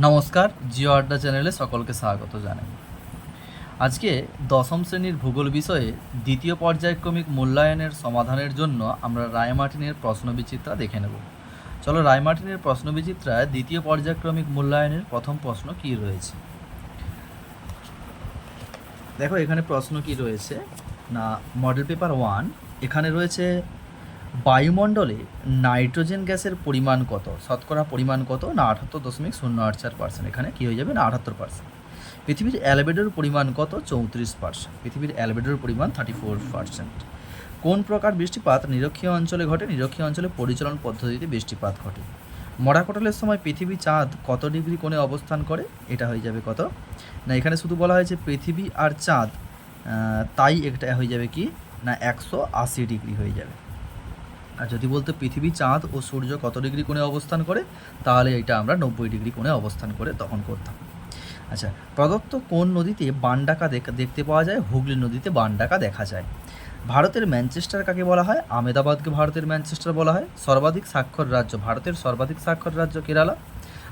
নমস্কার, জিও আড্ডা চ্যানেলে সকলকে স্বাগত জানাই। আজকে দশম শ্রেণির ভূগোল বিষয়ে দ্বিতীয় পর্যায়ক্রমিক মূল্যায়নের সমাধানের জন্য আমরা রায়মার্টিনের প্রশ্নবিচিত্রা দেখে নেব। চলো রায়মার্টিনের প্রশ্নবিচিত্রায় দ্বিতীয় পর্যায়ক্রমিক মূল্যায়নের প্রথম প্রশ্ন কি রয়েছে? দেখো, এখানে প্রশ্ন কি রয়েছে? না মডেল পেপার ওয়ান এখানে রয়েছে বায়ুমণ্ডলে নাইট্রোজেন গ্যাসের পরিমাণ কত? শতকরা পরিমাণ কত? না আঠাত্তর দশমিক শূন্য আট চার পার্সেন্ট এখানে কী হয়ে যাবে? না আঠাত্তর পার্সেন্ট পৃথিবীর অ্যালবেডোর পরিমাণ কত? চৌত্রিশ পার্সেন্ট পৃথিবীর অ্যালবেডোর পরিমাণ থার্টি ফোর পার্সেন্ট কোন প্রকার বৃষ্টিপাত নিরক্ষীয় অঞ্চলে ঘটে? নিরক্ষীয় অঞ্চলে পরিচালন পদ্ধতিতে বৃষ্টিপাত ঘটে। মরাকটলের সময় পৃথিবী চাঁদ কত ডিগ্রি কোণে অবস্থান করে? এটা হয়ে যাবে কত? না, এখানে শুধু বলা হয়েছে পৃথিবী আর চাঁদ। তাই এটা হয়ে যাবে কি? না, একশো আশি ডিগ্রি হয়ে যাবে। আর যদি বলতে পৃথিবী চাঁদ ও সূর্য কত ডিগ্রি কোণে অবস্থান করে, তাহলে এটা আমরা নব্বই ডিগ্রি কোণে অবস্থান করে তখন করতাম। আচ্ছা প্রদত্ত কোন নদীতে বানডাকা দেখ- দেখতে পাওয়া যায়? হুগলি নদীতে বানডাকা দেখা যায়। ভারতের ম্যানচেস্টার কাকে বলা হয়? আমেদাবাদকে ভারতের ম্যানচেস্টার বলা হয়। সর্বাধিক স্বাক্ষর রাজ্য, ভারতের সর্বাধিক স্বাক্ষর রাজ্য কেরালা?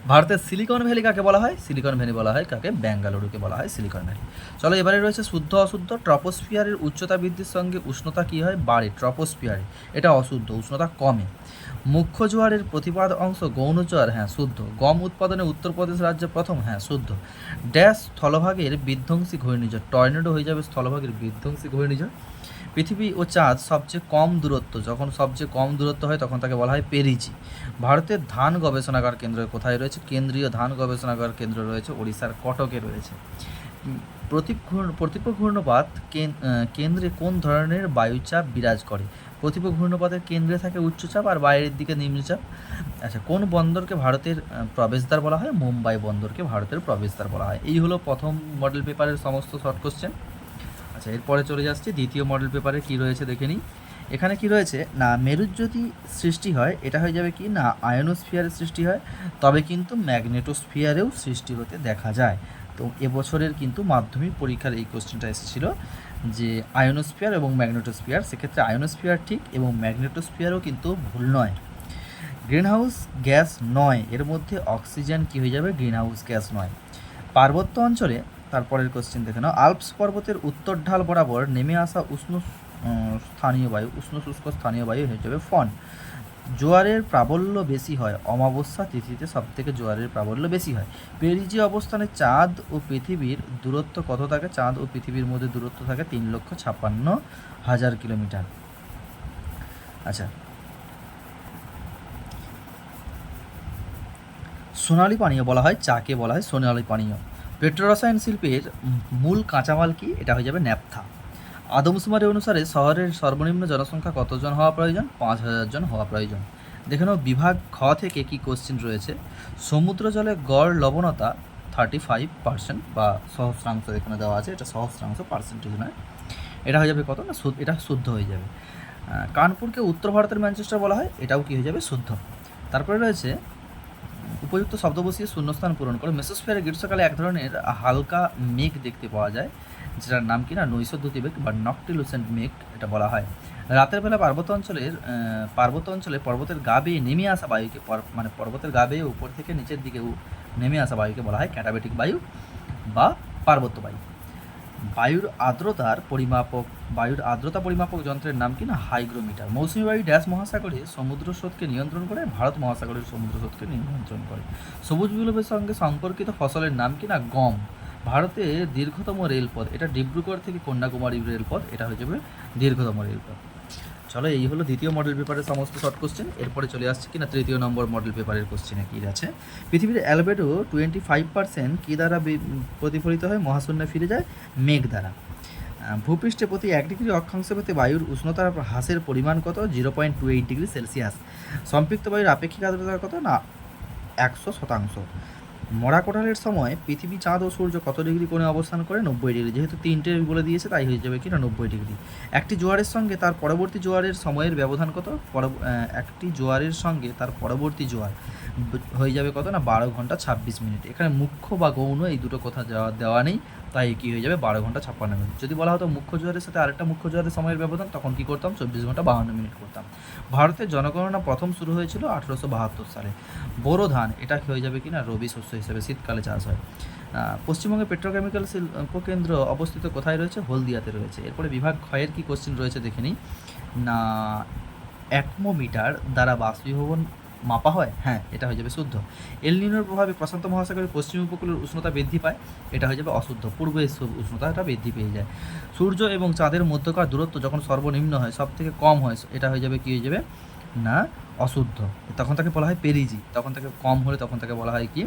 ভারতের সিলিকন ভ্যালি কাকে বলা হয়? সিলিকন ভ্যালি বলা হয় কাকে? ব্যাঙ্গালুরুকে বলা হয় সিলিকন ভ্যালি। চলো এবারে রয়েছে শুদ্ধ অশুদ্ধ। ট্রপোস্ফিয়ারের উচ্চতা বৃদ্ধির সঙ্গে উষ্ণতা কী হয়? বাড়ে। ট্রপোস্ফিয়ারে। এটা অশুদ্ধ, উষ্ণতা কমে। মুখ্য জোয়ারের প্রতিপাদ অংশ গৌণ জোয়ার হ্যাঁ শুদ্ধ। গম উৎপাদনে উত্তরপ্রদেশ রাজ্য প্রথম হ্যাঁ শুদ্ধ। ড্যাশ স্থলভাগের বিধ্বংসী ঘূর্ণিঝড়, টর্নেডো হয়ে যাবে স্থলভাগের বিধ্বংসী ঘূর্ণিঝড়। পৃথিবী ও চাঁদ সবচেয়ে কম দূরত্ব যখন সবচেয়ে কম দূরত্ব হয় তখন তাকে বলা হয় পেরিজি ভারতের ধান গবেষণাগার কেন্দ্র কোথায় রয়েছে? কেন্দ্রীয় ধান গবেষণাগার কেন্দ্র রয়েছে ওড়িশার কটকে রয়েছে। উম, প্রতীপ ঘূর্ণপাত কেন- কেন্দ্রে কোন ধরনের বায়ুচাপ বিরাজ করে? প্রতীপ ঘূর্ণপাতের কেন্দ্রে থাকে উচ্চচাপ আর বাইরের দিকে নিম্নচাপ। আচ্ছা কোন বন্দরকে ভারতের প্রবেশদ্বার বলা হয়? মুম্বাই বন্দরকে ভারতের প্রবেশদ্বার বলা হয়। এই হলো প্রথম মডেল পেপারের সমস্ত শর্ট কোশ্চেন আচ্ছা এরপরে চলে যাচ্ছি দ্বিতীয় মডেল পেপারে কি রয়েছে দেখে নিই। এখানে কি রয়েছে? না মেরুর যদি সৃষ্টি হয়, এটা হয়ে যাবে কি? না আয়নোস্ফিয়ারের সৃষ্টি হয়, তবে কিন্তু ম্যাগনেটোস্ফিয়ারেও সৃষ্টি হতে দেখা যায়। তো এবছরের কিন্তু মাধ্যমিক পরীক্ষার এই কোশ্চেনটা এসেছিল যে আয়নোস্ফিয়ার এবং ম্যাগনেটোস্ফিয়ার সেক্ষেত্রে আয়নোস্ফিয়ার ঠিক এবং ম্যাগনেটোস্ফিয়ারও কিন্তু ভুল নয়। গ্রিনহাউস গ্যাস নয়, এর মধ্যে অক্সিজেন কি হয়ে যাবে? গ্রিনহাউস গ্যাস নয়। পার্বত্য অঞ্চলে তারপরের কোশ্চেন দেখে নাও। আলপস পর্বতের উত্তর ঢাল বরাবর নেমে আসা উষ্ণ স্থানীয় বায়ু, উষ্ণ শুষ্ক স্থানীয় বায়ু হয়ে যাবে ফন। জোয়ারের প্রাবল্য বেশি হয়। অমাবস্যা তিথিতে সবথেকে জোয়ারের প্রাবল্য বেশি হয়। পেরিজি অবস্থানে চাঁদ ও পৃথিবীর দূরত্ব কত থাকে? চাঁদ ও পৃথিবীর মধ্যে দূরত্ব থাকে তিন লক্ষ ছাপ্পান্ন হাজার কিলোমিটার। আচ্ছা। সোনালী পানীয় বলা হয় চাকে বলা হয়? সোনালী পানীয়। পেট্রোরসায়ন শিল্পের মূল কাঁচামাল কি? এটা হয়ে যাবে ন্যাপথা। আদমশুমারি অনুসারে শহরের সর্বনিম্ন জনসংখ্যা কতজন হওয়া প্রয়োজন? পাঁচ হাজার জন হওয়া প্রয়োজন। দেখে নাও, বিভাগ খ থেকে কি কোশ্চেন রয়েছে? সমুদ্র জলে গড় লবণতা থার্টি ফাইভ পার্সেন্ট বা সহস্রাংশ এখানে দেওয়া আছে। এটা সহস্রাংশ পার্সেন্টেজ নয়। এটা হয়ে যাবে কত? না এটা শুদ্ধ হয়ে যাবে। কানপুরকে উত্তর ভারতের ম্যানচেস্টার বলা হয়। এটাও কি হয়ে যাবে? শুদ্ধ। তারপরে রয়েছে উপযুক্ত শব্দ বসিয়ে শূন্যস্থান পূরণ করে। মেসোস্ফিয়ারে গ্রীষ্মকালে এক ধরনের হালকা মেঘ দেখতে পাওয়া যায়, যেটার নাম কিনা নৈশদ্যুতি মেঘ বা নকটিলুসেন্ট মেঘ এটা বলা হয়। রাতের বেলা পার্বত্য অঞ্চলের পার্বত্য অঞ্চলে পর্বতের গা বেয়ে নেমে আসা বায়ুকে মানে পর্বতের গা বেয়ে উপর থেকে নিচের দিকে নেমে আসা বায়ুকে বলা হয় ক্যাটাবেটিক বায়ু বা পার্বত্য বায়ু। বায়ুর আর্দ্রতার পরিমাপক, বায়ুর আর্দ্রতা পরিমাপক যন্ত্রের নাম কি না? হাইগ্রোমিটার। মৌসুমী বায়ু ড্যাশ মহাসাগরে সমুদ্র স্রোতকে নিয়ন্ত্রণ করে ভারত মহাসাগরের সমুদ্র স্রোতকে নিয়ন্ত্রণ করে। সবুজ বিপ্লবের সঙ্গে সম্পর্কিত ফসলের নাম কি না? গম। ভারতে দীর্ঘতম রেলপথ, এটা ডিব্রুগড় থেকে কন্যাকুমারী রেলপথ, এটা হয়ে যাবে দীর্ঘতম রেলপথ। চলো, এই হলো দ্বিতীয় মডেল পেপারের সমস্ত শর্ট কোশ্চেন এরপরে চলে আসছে কিনা তৃতীয় নম্বর মডেল পেপারের কোশ্চেনে কী আছে। পৃথিবীর অ্যালবেডো টোয়েন্টি ফাইভ পার্সেন্ট কী দ্বারা প্রতিফলিত হয়? মহাশূন্যে ফিরে যায়, মেঘ দ্বারা। ভূপৃষ্ঠে প্রতি এক ডিগ্রি অক্ষাংশ পেতে বায়ুর উষ্ণতার হ্রাসের পরিমাণ কত? Zero point two eight degree Celsius সম্পৃক্ত বায়ুর আপেক্ষিক আর্দ্রতা কত? না, একশো শতাংশ। মরা কোটালের সময় পৃথিবী চাঁদ ও সূর্য কত ডিগ্রি কোণে অবস্থান করে? নব্বই ডিগ্রি। যেহেতু তিনটে বলে দিয়েছে, তাই হয়ে যাবে কি না নব্বই ডিগ্রি। একটি জোয়ারের সঙ্গে তার পরবর্তী জোয়ারের সময়ের ব্যবধান কত? একটি জোয়ারের সঙ্গে তার পরবর্তী জোয়ার। হয়ে যাবে কত না? বারো ঘণ্টা ছাব্বিশ মিনিট। এখানে মুখ্য বা গৌণ এই দুটো কথা দেওয়া দেওয়া নেই, তাই কি হয়ে যাবে? বারো ঘণ্টা ছাপ্পান্ন মিনিট। যদি বলা হতো মুখ্য জোয়ারের সাথে আরেকটা মুখ্য জোয়ারের সময়ের ব্যবধান, তখন কি করতাম? চব্বিশ ঘণ্টা বাহান্ন মিনিট করতাম। ভারতের জনগণনা প্রথম শুরু হয়েছিল আঠেরোশো বাহাত্তর সালে। বোরো ধান, এটা হয়ে যাবে কি না রবি শস্য হিসেবে শীতকালে চাষ হয়। পশ্চিমবঙ্গে পেট্রোকেমিক্যাল শিল্প কেন্দ্র অবস্থিত কোথায় রয়েছে? হলদিয়াতে রয়েছে। এরপরে বিভাগ ক্ষয়ের কি কোশ্চেন রয়েছে দেখে নিই। না একমোমিটার দ্বারা বাষ্পীভবন মাপা হয় হ্যাঁ এটা হয়ে যাবে শুদ্ধ। এলনিনোর প্রভাবে প্রশান্ত মহাসাগরের পশ্চিম উপকূলের উষ্ণতা বৃদ্ধি পায়, এটা হয়ে যাবে অশুদ্ধ। পূর্বে উষ্ণতাটা বৃদ্ধি পেয়ে যায়। সূর্য এবং চাঁদের মধ্যকার দূরত্ব যখন সর্বনিম্ন হয় সব থেকে কম হয়, এটা হয়ে যাবে কি হয়ে যাবে? না, অশুদ্ধ। তখন তাকে বলা হয় পেরিজি। তখন তাকে কম হলে তখন তাকে বলা হয় কি?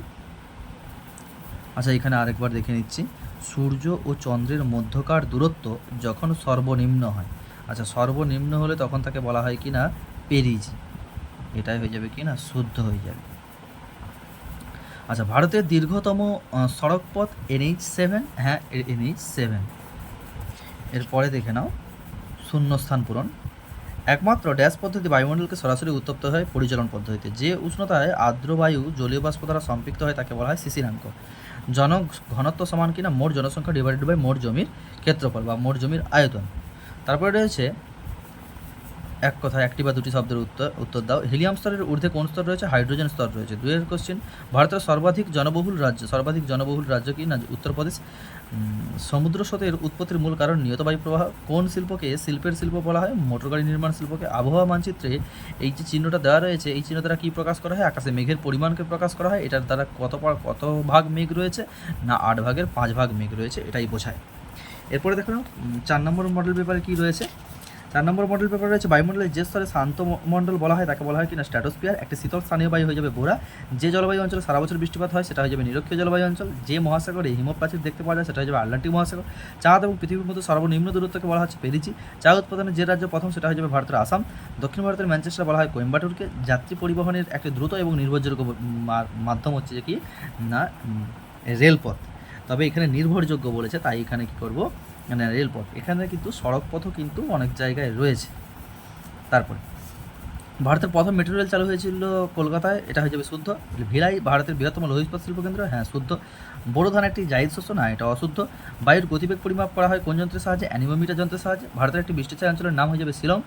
আচ্ছা এখানে আরেকবার দেখে নিচ্ছি। সূর্য ও চন্দ্রের মধ্যকার দূরত্ব যখন সর্বনিম্ন হয় আচ্ছা সর্বনিম্ন হলে তখন তাকে বলা হয় কি না? পেরিজি। এটাই হয়ে যাবে কি না? শুদ্ধ হয়ে যাবে। আচ্ছা ভারতের দীর্ঘতম সড়ক পথ এনএইচ সেভেন হ্যাঁ এনএইচ সেভেন এরপরে দেখে নাও, শূন্যস্থান পূরণ। একমাত্র ড্যাশ পদ্ধতি বায়ুমণ্ডলকে সরাসরি উত্তপ্ত হয় পরিচালন পদ্ধতিতে। যে উষ্ণতায় আর্দ্র বায়ু জলীয় বাষ্প দ্বারা সম্পৃক্ত হয় তাকে বলা হয় শিশিরাঙ্ক জন ঘনত্ব সমান কিনা? মোট জনসংখ্যা ডিভাইডেড বাই মোট জমির ক্ষেত্রফল বা মোট জমির আয়তন। তারপরে রয়েছে এক কথায় একটি বা দুটি শব্দের উত্তর উত্তর দাও। হিলিয়াম স্তরের ঊর্ধ্বে কোন স্তর রয়েছে? হাইড্রোজেন স্তর রয়েছে। দুয়ের কোশ্চেন ভারতের সর্বাধিক জনবহুল রাজ্য, সর্বাধিক জনবহুল রাজ্য কি না? উত্তরপ্রদেশ। সমুদ্র স্রোতের উৎপত্তির মূল কারণ নিয়ত বায়ু প্রবাহ। কোন শিল্পকে শিল্পের শিল্প বলা হয়? মোটর গাড়ি নির্মাণ শিল্পকে আবহাওয়া মানচিত্রে এই যে চিহ্নটা দেওয়া রয়েছে, এই চিহ্ন দ্বারা কী প্রকাশ করা হয়? আকাশে মেঘের পরিমাণকে প্রকাশ করা হয়। এটার দ্বারা কত কত ভাগ মেঘ রয়েছে? না আট ভাগের পাঁচ ভাগ মেঘ রয়েছে, এটাই বোঝায়। এরপরে দেখো চার নম্বর মডেল পেপারে কী রয়েছে? চার নম্বর মডেল পেপার রয়েছে, বায়ুমণ্ডলের যে স্তরে শান্ত মণ্ডল বলা হয়, তাকে বলা হয় কিনা স্ট্র্যাটোস্ফিয়ার। একটি শীতল স্থানীয় বায়ু হয়ে যাবে বোরা যে জলবায়ু অঞ্চলে সারা বছর বৃষ্টিপাত হয়, সেটা হয়ে যাবে নিরক্ষীয় জলবায়ু অঞ্চল। যে মহাসাগরে হিমপ্রাচীর দেখতে পাওয়া যায়, সেটা হয়ে যাবে আটলান্টিক মহাসাগর। চাঁদ এবং পৃথিবীর মধ্যে সর্বনিম্ন দূরত্বকে বলা হচ্ছে পেরিচি। চা উৎপাদনের যে রাজ্য প্রথম, সেটা হয়ে যাবে ভারতের আসাম। দক্ষিণ ভারতের ম্যানচেস্টার বলা হয় কোয়েম্বাটুরকে। যাত্রী পরিবহনের একটি দ্রুত এবং নির্ভরযোগ্য মাধ্যম হচ্ছে যে কি? না রেলপথ। তবে এখানে নির্ভরযোগ্য বলেছে, তাই এখানে কি করব? মানে রেলপথ। এখানে কিন্তু সড়ক পথও কিন্তু অনেক জায়গায় রয়েছে। তারপরে, ভারতের প্রথম মেট্রো রেল চালু হয়েছিল কলকাতায়, এটা হয়ে যাবে শুদ্ধ। ভিলাই, ভারতের বৃহত্তম লৌহ শিল্প কেন্দ্র হ্যাঁ শুদ্ধ। বড় ধান একটি জায়দ শস্য, না, এটা অশুদ্ধ। বায়ুর গতিবেগ পরিমাপ করা হয় কোন যন্ত্রের সাহায্যে? অ্যানিমোমিটার যন্ত্রের সাহায্যে। ভারতের একটি বৃষ্টিছায়া অঞ্চলের নাম হয়ে যাবে শিলং।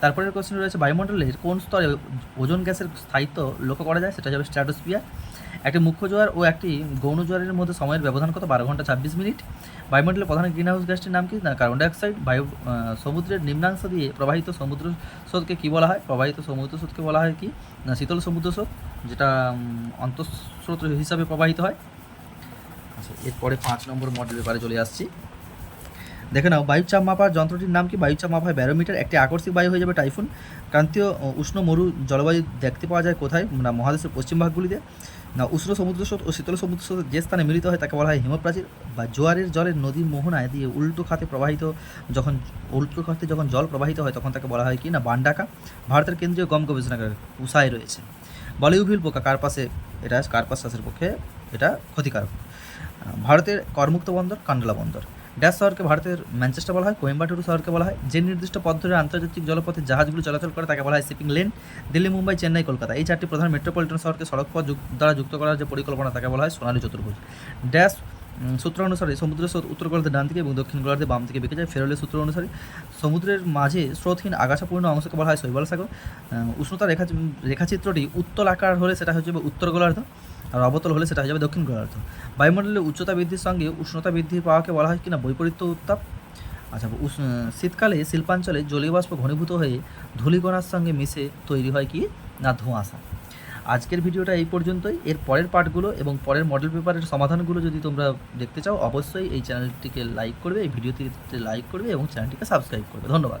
তারপরের কোশ্চেন রয়েছে বায়ুমণ্ডলের কোন স্তরে ওজন গ্যাসের স্থায়িত্ব লক্ষ্য করা যায়? সেটা যাবে স্ট্র্যাটোস্ফিয়ার। একটি মুখ্য জোয়ার ও একটি গৌণ জোয়ারের মধ্যে সময়ের ব্যবধান কত? বারো ঘণ্টা ছাব্বিশ মিনিট। বায়ুমণ্ডলের প্রধান গ্রিন হাউস গ্যাসটির নাম কি? না, কার্বন ডাইঅক্সাইড, বায়ু সমুদ্রের নিম্নাংশ দিয়ে প্রবাহিত সমুদ্র স্রোতকে কী বলা হয়? প্রবাহিত সমুদ্র স্রোতকে বলা হয় কি? না, শীতল সমুদ্র স্রোত, যেটা অন্তঃস্রোত হিসাবে প্রবাহিত হয়। আচ্ছা এরপরে পাঁচ নম্বর মডেল ব্যাপারে চলে আসছি। দেখে নাও বায়ুচাপ মাপার যন্ত্রটির নাম কি? বায়ুচাপ মাপা হয় ব্যারোমিটার, একটি আকর্ষিক বায়ু হয়ে যাবে টাইফুন। ক্রান্তীয় উষ্ণ মরু জলবায়ু দেখতে পাওয়া যায় কোথায়? না, মহাদেশের পশ্চিম ভাগগুলিতে। না উষ্ণ সমুদ্র স্রোত ও শীতল সমুদ্র স্রোত যে স্থানে মিলিত হয় তাকে বলা হয় হিমপ্রাচীর বা জোয়ারের জলের নদীর মোহনায় দিয়ে উল্টো খাতে প্রবাহিত, যখন উল্টো খাতে যখন জল প্রবাহিত হয় তখন তাকে বলা হয় কি না, বান্ডাকা। ভারতের কেন্দ্রীয় গম গবেষণাগার উষায় রয়েছে। বলিউভিল পোকা কার্পাসে এটা কার্পাস চাষের পক্ষে এটা ক্ষতিকারক। ভারতের করমুক্ত বন্দর, কান্ডলা বন্দর। ড্যাশ শহরকে ভারতের ম্যানচেস্টার বলা হয়, কোয়েম্বাটুরু শহরকে বলা হয়। যে নির্দিষ্ট পথ ধরে আন্তর্জাতিক জলপথে জাহাজগুলো চলাচল করে তাকে বলা হয় শিপিং লেন। দিল্লি, মুম্বাই, চেন্নাই, কলকাতা এই চারটি প্রধান মেট্রোপলিটন শহরকে সড়ক পথ দ্বারা যুক্ত করার যে পরিকল্পনা তাকে বলা হয় সোনালী চতুর্ভুজ। ড্যাশ সূত্র অনুসারে সমুদ্র স্রোত উত্তর গোলার্ধে ডান দিকে এবং দক্ষিণ গোলার্ধে বাম দিকে বেঁকে যায়। ফেরলের সূত্র অনুসারে সমুদ্রের মাঝে স্রোতহীন আগাছাপূর্ণ অংশকে বলা হয় শৈবাল সাগর। উষ্ণতা রেখা রেখাচিত্রটি উত্তল আকার হলে সেটা হচ্ছে উত্তর গোলার্ধ। আর অবতল হলে সেটা হয়ে যাবে দক্ষিণ গোলার্ধ। বায়ুমণ্ডলের উচ্চতা বৃদ্ধির সঙ্গে উষ্ণতা বৃদ্ধি পাওয়াকে বলা হয় কিনা বৈপরীত্য উত্তাপ? আচ্ছা শীতকালে শিল্পাঞ্চলে জলীয় বাষ্প ঘনীভূত হয়ে ধূলিকণার সঙ্গে মিশে তৈরি হয় কি? না, ধোঁয়াশা। আজকের ভিডিওটা এই পর্যন্তই। এর পরের পার্টগুলো এবং পরের মডেল পেপারের সমাধানগুলো যদি তোমরা দেখতে চাও, অবশ্যই এই চ্যানেলটিকে লাইক করবে, এই ভিডিওটিতে লাইক করবে এবং চ্যানেলটিকে সাবস্ক্রাইব করবে। ধন্যবাদ।